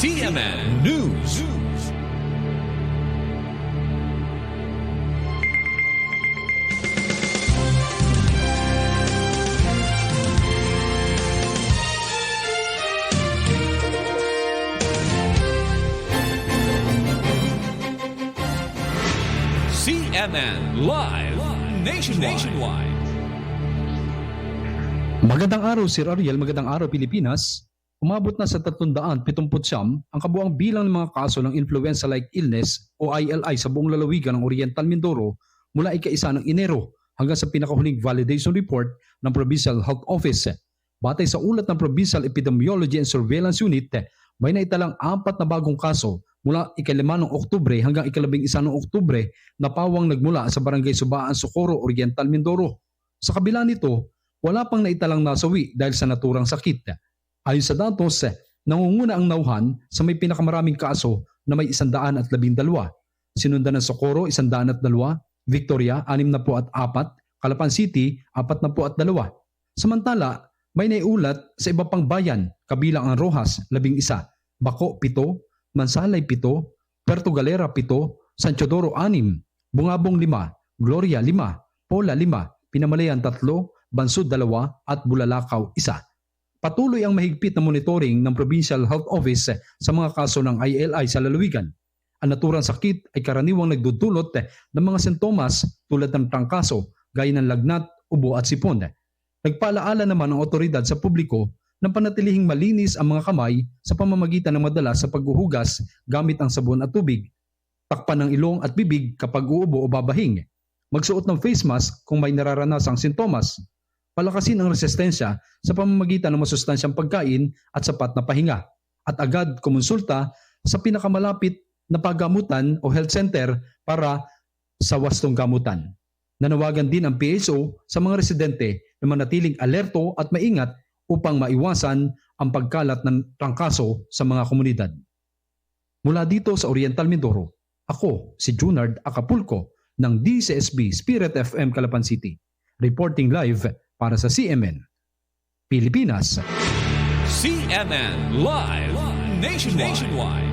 CNN News. CNN Live Nationwide. Magandang araw Sir Ariel, magandang araw Pilipinas. Umabot na sa 379 ang kabuang bilang ng mga kaso ng influenza-like illness o ILI sa buong lalawigan ng Oriental Mindoro mula ika-isa ng Enero hanggang sa pinakahuling validation report ng Provincial Health Office. Batay sa ulat ng Provincial Epidemiology and Surveillance Unit, may naitalang apat na bagong kaso mula ikalima ng Oktubre hanggang ikalabing isa ng Oktubre na pawang nagmula sa Barangay Subaan, Socorro, Oriental Mindoro. Sa kabila nito, wala pang naitalang nasawi dahil sa naturang sakit. Ayon sa datos, nangunguna ang nauhan sa may pinakamaraming kaso na may isandaan at labing dalawa. Sinundan ng Socorro, isandaan at dalawa, Victoria, anim na po at apat, Calapan City, apat na po at dalawa. Samantala, may naiulat sa iba pang bayan, kabilang ang Rojas, labing isa, Bako, pito, Mansalay, pito, Puerto Galera, pito, San Teodoro, anim, Bungabong, lima, Gloria, lima, Pola, lima, Pinamalayan, tatlo, Bansud, dalawa, at Bulalakaw, isa. Patuloy ang mahigpit na monitoring ng Provincial Health Office sa mga kaso ng ILI sa lalawigan. Ang naturang sakit ay karaniwang nagdudulot ng mga sintomas tulad ng trangkaso, gaya ng lagnat, ubo at sipon. Nagpaalaala naman ang otoridad sa publiko na panatilihing malinis ang mga kamay sa pamamagitan ng madalas sa paghuhugas gamit ang sabon at tubig. Takpan ng ilong at bibig kapag uubo o babahing. Magsuot ng face mask kung may nararanasang sintomas. Palakasin ang resistensya sa pamamagitan ng masustansyang pagkain at sapat na pahinga. At agad kumonsulta sa pinakamalapit na paggamutan o health center para sa wastong gamutan. Nanawagan din ang PSO sa mga residente na manatiling alerto at maingat upang maiwasan ang pagkalat ng trangkaso sa mga komunidad. Mula dito sa Oriental Mindoro, ako si Junard Acapulco ng DCSB Spirit FM Calapan City, reporting live para sa CMN. Pilipinas. CNN Live Nationwide.